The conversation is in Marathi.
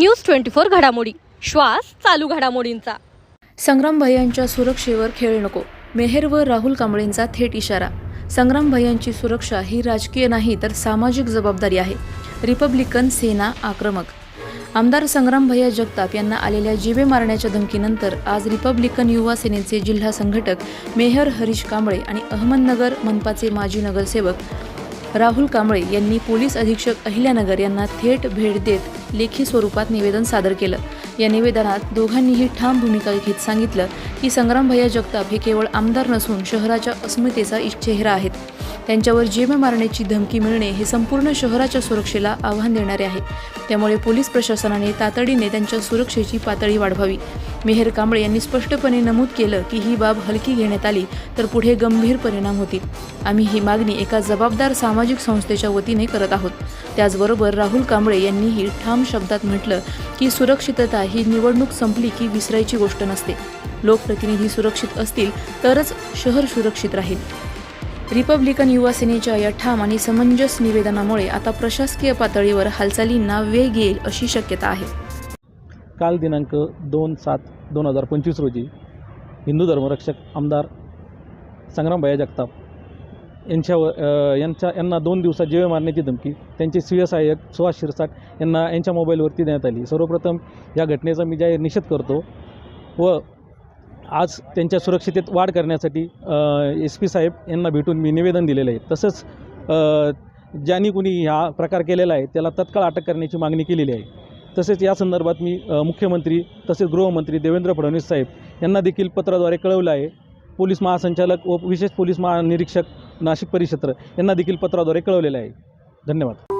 न्यूज ट्वेंटी फोर घडामोडी. श्वास चालू घडामोडींचा. संग्राम भैयांच्या सुरक्षेवर खेळ नको. मेहेर व राहुल कांबळेंचा थेट इशारा. संग्राम भैयांची सुरक्षा ही राजकीय नाही तर सामाजिक जबाबदारी आहे. रिपब्लिकन सेना आक्रमक. आमदार संग्राम भैया जगताप यांना आलेल्या जिवे मारण्याच्या धमकीनंतर आज रिपब्लिकन युवा सेनेचे जिल्हा संघटक मेहर हरीश कांबळे आणि अहमदनगर मनपाचे माजी नगरसेवक राहुल कांबळे यांनी पोलीस अधीक्षक अहिल्यानगर यांना थेट भेट देत लेखी स्वरूपात निवेदन सादर केलं. या निवेदनात दोघांनीही ठाम भूमिका घेत सांगितलं की संग्रामभैया जगताप हे केवळ आमदार नसून शहराच्या अस्मितेचा चेहरा आहेत. त्यांच्यावर जेम मारण्याची धमकी मिळणे हे संपूर्ण शहराच्या सुरक्षेला आव्हान देणारे आहे. त्यामुळे पोलीस प्रशासनाने तातडीने त्यांच्या सुरक्षेची पातळी वाढवावी. मेहर कांबळे यांनी स्पष्टपणे नमूद केलं की ही बाब हलकी घेण्यात आली तर पुढे गंभीर परिणाम होतील. आम्ही ही मागणी एका जबाबदार सामाजिक संस्थेच्या वतीने करत आहोत. त्याचबरोबर राहुल कांबळे यांनीही ठाम शब्दात म्हटलं की सुरक्षितता ही निवडणूक संपली की विसरायची गोष्ट नसते. लोकप्रतिनिधी सुरक्षित असतील तरच शहर सुरक्षित राहील. रिपब्लिकन युवा सेनेच्या या ठाम आणि समंजस निवेदनामुळे आता प्रशासकीय पातळीवर हालचालींना वेग येईल अशी शक्यता आहे. काल दिनांक दोन सात दोन हजार पंचवीस रोजी हिंदू धर्मरक्षक आमदार संग्रामभाया जगताप यांच्यावर यांच्या यांना दोन दिवसात जेवे मारण्याची धमकी त्यांचे स्वीय सहाय्यक सुहास शिरसाट यांना यांच्या मोबाईलवरती देण्यात आली. सर्वप्रथम या घटनेचा मी जाहीर निषेध करतो व आज त्यांच्या सुरक्षितेत वाढ करण्यासाठी एस पी साहेब यांना भेटून मी निवेदन दिलेलं आहे. तसंच ज्यांनी कुणी हा प्रकार केलेला आहे त्याला तत्काळ अटक करण्याची मागणी केलेली आहे. तसेच या संदर्भात मी मुख्यमंत्री तसेच गृहमंत्री देवेंद्र फडणवीस साहेब यांना देखील पत्राद्वारे कळवलं आहे. पोलीस महासंचालक व विशेष पोलीस महानिरीक्षक नाशिक परिक्षेत्र यांना देखील पत्राद्वारे कळवलेलं आहे. धन्यवाद.